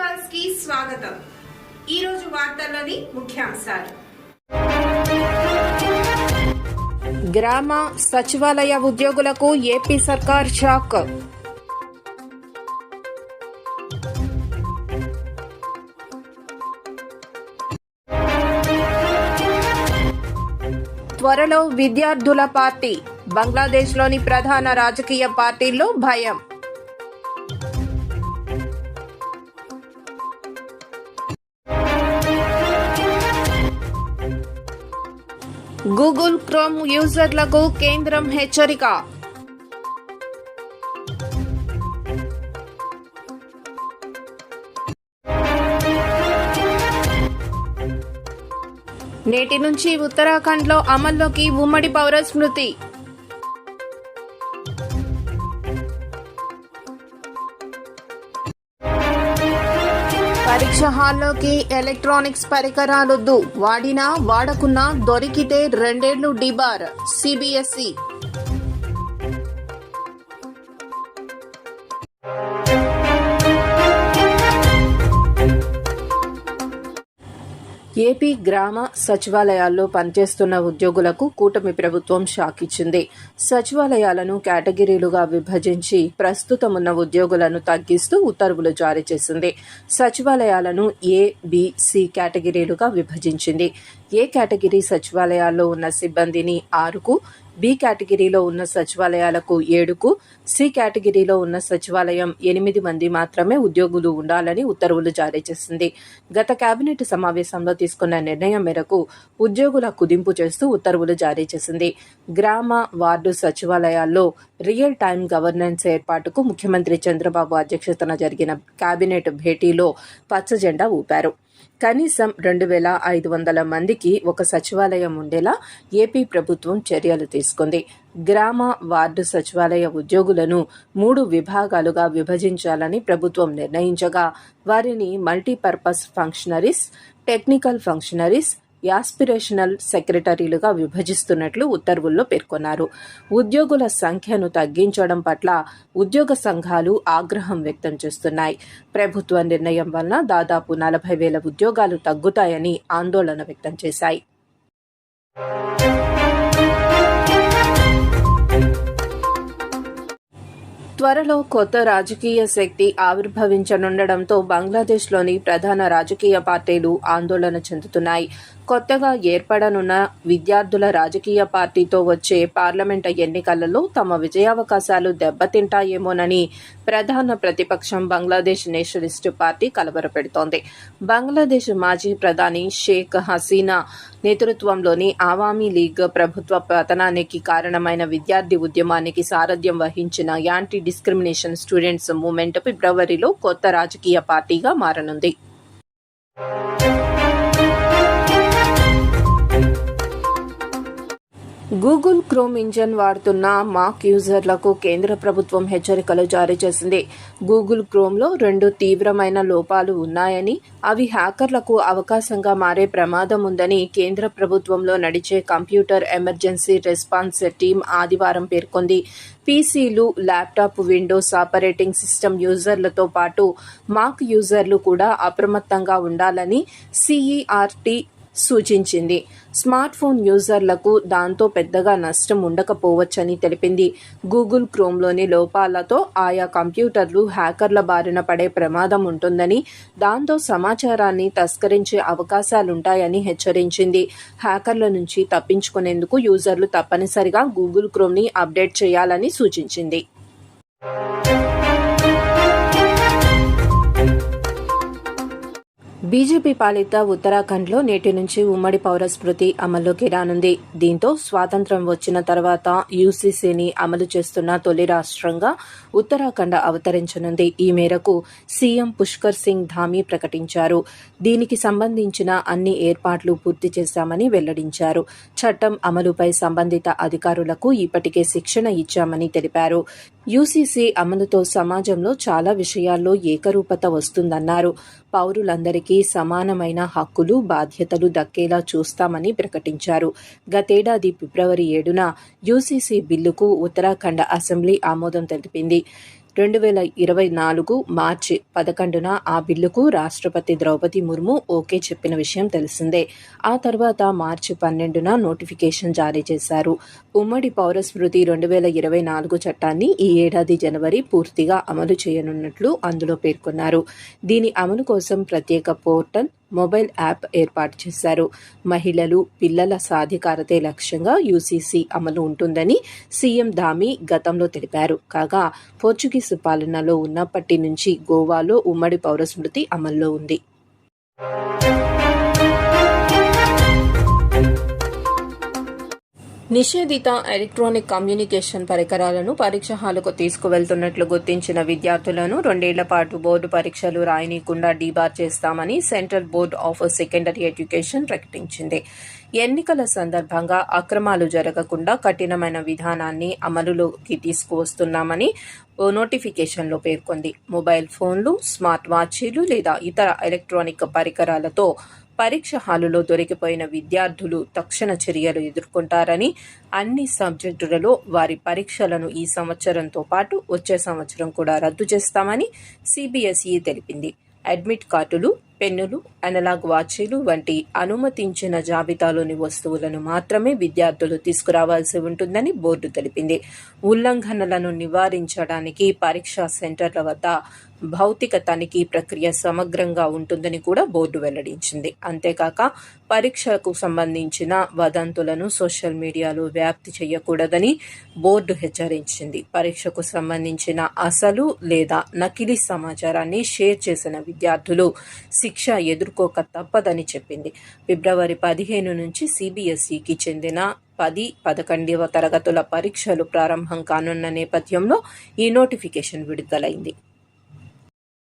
పల్స్కి స్వాగతం. ఈ రోజు వార్తల్లోని ముఖ్యాంశాలు. గ్రామ సచివాలయ ఉద్యోగులకు ఏపీ సర్కార్ షాక్. త్వరలో విద్యార్థుల పార్టీ. బంగ్లాదేశ్లోని ప్రధాన రాజకీయ పార్టీల్లో భయం. గూగుల్ క్రోమ్ యూజర్లకు కేంద్రం హెచ్చరిక. నేటి నుంచి ఉత్తరాఖండ్లో అమల్లోకి ఉమ్మడి పౌర స్మృతి. పరీక్ష హాల్లోకి ఎలక్ట్రానిక్స్ పరికరాలొద్దు వాడినా వాడకున్నా దొరికితే రెండేళ్ళు డిబార్ సిబిఎస్ఈ. ఏపీ గ్రామ సచివాలయాల్లో పనిచేస్తున్న ఉద్యోగులకు కూటమి ప్రభుత్వం షాక్ ఇచ్చింది. సచివాలయాలను కేటగిరీలుగా విభజించి ప్రస్తుతం ఉన్న ఉద్యోగులను తగ్గిస్తూ ఉత్తర్వులు జారీ చేసింది. సచివాలయాలను ఏ బిసి కేటగిరీలుగా విభజించింది. ఏ కేటగిరీ సచివాలయాల్లో ఉన్న సిబ్బందిని ఆరుకు బి కేటగిరీలో ఉన్న సచివాలయాలకు ఏడుకు సి కేటగిరీలో ఉన్న సచివాలయం ఎనిమిది మంది మాత్రమే ఉద్యోగులు ఉండాలని ఉత్తర్వులు జారీ చేసింది. గత కేబినెట్ సమావేశంలో తీసుకున్న నిర్ణయం మేరకు ఉద్యోగుల కుదింపు చేస్తూ ఉత్తర్వులు జారీ చేసింది. గ్రామ వార్డు సచివాలయాల్లో రియల్ టైం గవర్నెన్స్ ఏర్పాటుకు ముఖ్యమంత్రి చంద్రబాబు అధ్యక్షతన జరిగిన కేబినెట్ భేటీలో పచ్చజెండా ఊపారు. కనీసం రెండు వేల ఐదు వందల మందికి ఒక సచివాలయం ఉండేలా ఏపీ ప్రభుత్వం చర్యలు తీసుకుంది. గ్రామ వార్డు సచివాలయ ఉద్యోగులను మూడు విభాగాలుగా విభజించాలని ప్రభుత్వం నిర్ణయించగా వారిని multipurpose functionaries technical functionaries aspirational సెక్రటరీలుగా విభజిస్తున్నట్లు ఉత్తర్వుల్లో పేర్కొన్నారు. ఉద్యోగుల సంఖ్యను తగ్గించడం పట్ల ఉద్యోగ సంఘాలు ఆగ్రహం వ్యక్తం చేస్తున్నాయి. ప్రభుత్వ నిర్ణయం వలన దాదాపు నలభై వేల ఉద్యోగాలు తగ్గుతాయని ఆందోళన వ్యక్తం చేశాయి. త్వరలో కొత్త రాజకీయ శక్తి ఆవిర్భవించనుండడంతో బంగ్లాదేశ్లోని ప్రధాన రాజకీయ పార్టీలు ఆందోళన చెందుతున్నాయి. కొత్తగా ఏర్పడనున్న విద్యార్థుల రాజకీయ పార్టీతో వచ్చే పార్లమెంటు ఎన్నికలలో తమ విజయావకాశాలు దెబ్బతింటాయేమోనని ప్రధాన ప్రతిపక్షం బంగ్లాదేశ్ నేషనలిస్టు పార్టీ కలవరపెడుతోంది. బంగ్లాదేశ్ మాజీ ప్రధాని షేక్ హసీనా నేతృత్వంలోని ఆవామీ లీగ్ ప్రభుత్వ పతనానికి కారణమైన విద్యార్థి ఉద్యమానికి సారథ్యం వహించిన యాంటీ డిస్క్రిమినేషన్ స్టూడెంట్స్ మూమెంట్ ఫిబ్రవరిలో కొత్త రాజకీయ పార్టీగా మారనుంది. గూగుల్ క్రోమ్ ఇంజన్ వాడుతున్న మాక్ యూజర్లకు కేంద్ర ప్రభుత్వం హెచ్చరికలు జారీ చేసింది. గూగుల్ క్రోమ్లో రెండు తీవ్రమైన లోపాలు ఉన్నాయని అవి హ్యాకర్లకు అవకాశంగా మారే ప్రమాదం ఉందని కేంద్ర ప్రభుత్వంలో నడిచే కంప్యూటర్ ఎమర్జెన్సీ రెస్పాన్స్ టీం ఆదివారం పేర్కొంది. పీసీలు ల్యాప్టాప్ విండోస్ ఆపరేటింగ్ సిస్టమ్ యూజర్లతో పాటు మాక్ యూజర్లు కూడా అప్రమత్తంగా ఉండాలని సిఈఆర్టీ సూచించింది. స్మార్ట్ ఫోన్ యూజర్లకు దాంతో పెద్దగా నష్టం ఉండకపోవచ్చని తెలిపింది. గూగుల్ క్రోమ్లోని లోపాలతో ఆయా కంప్యూటర్లు హ్యాకర్ల బారిన పడే ప్రమాదం ఉంటుందని దాంతో సమాచారాన్ని తస్కరించే అవకాశాలుంటాయని హెచ్చరించింది. హ్యాకర్ల నుంచి తప్పించుకునేందుకు యూజర్లు తప్పనిసరిగా గూగుల్ క్రోమ్ని అప్డేట్ చేయాలని సూచించింది. బీజేపీ పాలిత ఉత్తరాఖండ్లో నేటి నుంచి ఉమ్మడి పౌర స్మృతి అమల్లోకి రానుంది. దీంతో స్వాతంత్ర్యం వచ్చిన తర్వాత యూసీసీని అమలు చేస్తున్న తొలి రాష్ట్రంగా ఉత్తరాఖండ్ అవతరించనుంది. ఈ మేరకు సీఎం పుష్కర్ సింగ్ ధామీ ప్రకటించారు. దీనికి సంబంధించిన అన్ని ఏర్పాట్లు పూర్తి చేశామని వెల్లడించారు. చట్టం అమలుపై సంబంధిత అధికారులకు ఇప్పటికే శిక్షణ ఇచ్చామని తెలిపారు. యూసీసీ అమలుతో సమాజంలో చాలా విషయాల్లో ఏకరూపత వస్తుందన్నారు. పౌరులందరికీ సమానమైన హక్కులు బాధ్యతలు దక్కేలా చూస్తామని ప్రకటించారు. గతేడాది ఫిబ్రవరి ఏడున యూసీసీ బిల్లుకు ఉత్తరాఖండ్ అసెంబ్లీ ఆమోదం తెలిపింది. రెండు వేల ఇరవై నాలుగు మార్చి పదకొండున ఆ బిల్లుకు రాష్ట్రపతి ద్రౌపది ముర్ము ఓకే చెప్పిన విషయం తెలిసిందే. ఆ తర్వాత మార్చి పన్నెండున నోటిఫికేషన్ జారీ చేశారు. ఉమ్మడి పౌరస్మృతి రెండు వేల ఇరవై నాలుగు చట్టాన్ని ఈ ఏడాది జనవరి పూర్తిగా అమలు చేయనున్నట్లు అందులో పేర్కొన్నారు. దీని అమలు కోసం ప్రత్యేక పోర్టల్ మొబైల్ యాప్ ఏర్పాటు చేశారు. మహిళలు పిల్లల సాధికారతే లక్ష్యంగా యూసీసీ అమలు ఉంటుందని సీఎం దామి గతంలో తెలిపారు. కాగా పోర్చుగీసు పాలనలో ఉన్నప్పటి నుంచి గోవాలో ఉమ్మడి పౌర స్మృతి అమల్లో ఉంది. నిషేధిత ఎలక్ట్రానిక్ కమ్యూనికేషన్ పరికరాలను పరీక్ష హాలుకు తీసుకువెళ్తున్నట్లు గుర్తించిన విద్యార్థులను రెండేళ్ళ పాటు బోర్డు పరీక్షలు రాయనీయకుండా డీబార్ చేస్తామని central board of secondary education ప్రకటించింది. ఎన్నికల సందర్భంగా అక్రమాలు జరగకుండా కఠినమైన విధానాన్ని అమలులోకి తీసుకువస్తున్నామని ఓ నోటిఫికేషన్లో పేర్కొంది. మొబైల్ ఫోన్లు స్మార్ట్ వాచీలు లేదా ఇతర ఎలక్ట్రానిక్ పరికరాలతో పరీక్ష హాలులో దొరికిపోయిన విద్యార్థులు తక్షణ చర్యలు ఎదుర్కొంటారని అన్ని సబ్జెక్టులలో వారి పరీక్షలను ఈ సంవత్సరంతో పాటు వచ్చే సంవత్సరం కూడా రద్దు చేస్తామని సిబిఎస్ఈ తెలిపింది. అడ్మిట్ కార్డులు పెన్నులు అనలాగ్ వాచీలు వంటి అనుమతించిన జాబితాలోని వస్తువులను మాత్రమే విద్యార్థులు తీసుకురావాల్సి ఉంటుందని బోర్డు తెలిపింది. ఉల్లంఘనలను నివారించడానికి పరీక్షా సెంటర్ల వద్ద భౌతిక తనిఖీ ప్రక్రియ సమగ్రంగా ఉంటుందని కూడా బోర్డు వెల్లడించింది. అంతేకాక పరీక్షకు సంబంధించిన వదంతులను సోషల్ మీడియాలో వ్యాప్తి చేయకూడదని బోర్డు హెచ్చరించింది. పరీక్షకు సంబంధించిన అసలు లేదా నకిలీ సమాచారాన్ని షేర్ చేసిన విద్యార్థులు శిక్ష ఎదుర్కోక తప్పదని చెప్పింది. ఫిబ్రవరి పదిహేను నుంచి సిబిఎస్ఈకి చెందిన పది పదకొండవ తరగతుల పరీక్షలు ప్రారంభం కానున్న నేపథ్యంలో ఈ నోటిఫికేషన్ విడుదలైంది.